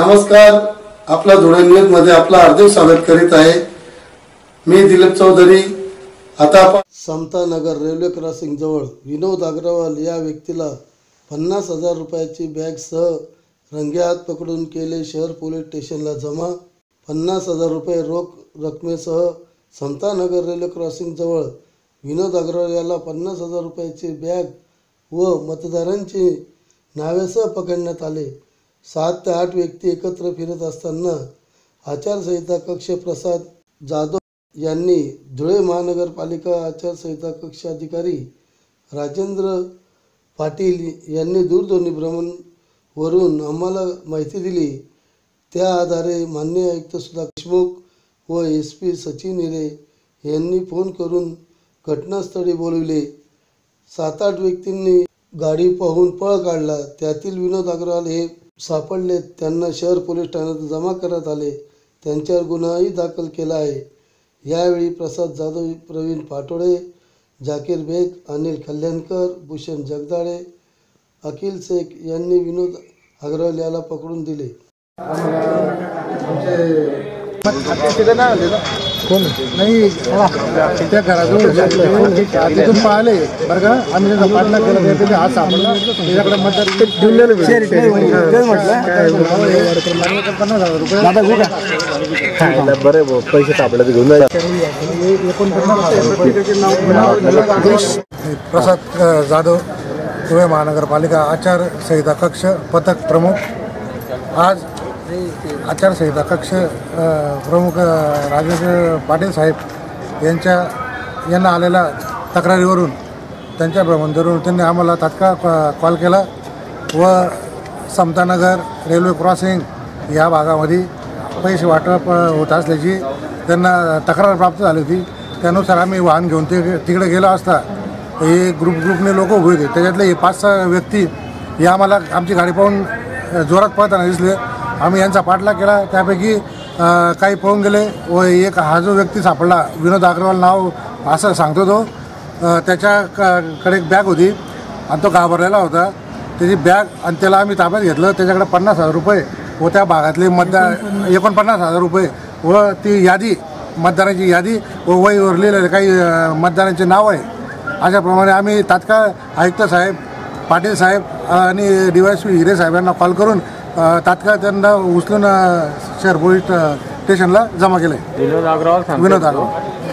नमस्कार. आपला धुळे न्यूजमध्ये आपला हार्दिक स्वागत करीत आहे. मी दिलीप चौधरी. आता समतानगर रेल्वे क्रॉसिंग जवळ विनोद अग्रवाल या व्यक्तीला पन्नास हजार रुपयाची बॅगसह रंग्यात पकडून केले शहर पोलीस स्टेशनला जमा. पन्नास हजार रुपये रोख रकमेसह समतानगर रेल्वे क्रॉसिंग जवळ विनोद अग्रवाल याला पन्नास हजार रुपयाची बॅग व मतदारांची नावेसह पकडण्यात आले. सात ते आठ व्यक्ती एकत्र फिरत असताना आचारसंहिता कक्ष प्रसाद जाधव यांनी धुळे महानगरपालिका आचारसंहिता कक्ष अधिकारी राजेंद्र पाटील यांनी दूरध्वनी भ्रमणवरून आम्हाला माहिती दिली. त्या आधारे मान्य आयुक्त सुधा देशमुख व एस पी सचिन हिरे यांनी फोन करून घटनास्थळी बोलविले. सात आठ व्यक्तींनी गाडी पाहून पळ काढला. त्यातील विनोद अग्रवाल हे सापडले. त्यांना शहर पोलीस ठाण्यात जमा करण्यात आले. त्यांच्यावर गुन्हाही दाखल केला आहे. यावेळी प्रसाद जाधव प्रवीण पाटोळे जाकीर बेग अनिल कल्याणकर भूषण जगदाळे अखिल शेख यांनी विनोद अग्रवाल याला पकडून दिले. कोण? नाही त्या घराजवळ तिथून पाहिले. बरं का? आम्ही त्याचा पाठला केला. तिथे हात सापडला. त्याच्याकडे मतदार पन्नास हजार रुपये. बरे पैसे सापडले ते घेऊन प्रसाद अ, जाधव धुळे महानगरपालिका आचारसंहिता कक्ष पथक प्रमुख. आज आचारसंहिता कक्ष प्रमुख राजेंद्र पाटील साहेब यांच्या यांना आलेल्या तक्रारीवरून त्यांच्या भ्रमणधरून त्यांनी आम्हाला तात्काळ कॉल केला व समतानगर रेल्वे क्रॉसिंग या भागामध्ये पैसे वाटप होत असल्याची त्यांना तक्रार प्राप्त झाली होती. त्यानुसार आम्ही वाहन घेऊन ते तिकडे गेलो असता हे ग्रुप ग्रुपने लोक उभे होते. त्याच्यातले हे पाच सहा व्यक्ती हे आम्हाला आमची गाडी पाहून जोरात पळताना दिसले. आम्ही यांचा पाठलाग केला. त्यापैकी काही पळून गेले व एक हा जो व्यक्ती सापडला विनोद अग्रवाल नाव असं सांगतो तो. त्याच्या क- कडे एक बॅग होती आणि तो घाबरलेला होता. त्याची बॅग आणि त्याला आम्ही ताब्यात घेतलं. त्याच्याकडे पन्नास हजार रुपये व त्या भागातले मतदार एकोणपन्नास. हजार रुपये व ती यादी मतदारांची यादी व वहीवर लिहिलेले काही मतदारांचे नाव आहे. अशाप्रमाणे आम्ही तात्काळ आयुक्त साहेब पाटील साहेब आणि D Y S P Hire साहेबांना कॉल करून तात्काळ त्यांना उचलून शहर पोलीस स्टेशनला जमा केलं आहे विनोद अग्रवाल विनोद अग्रवाल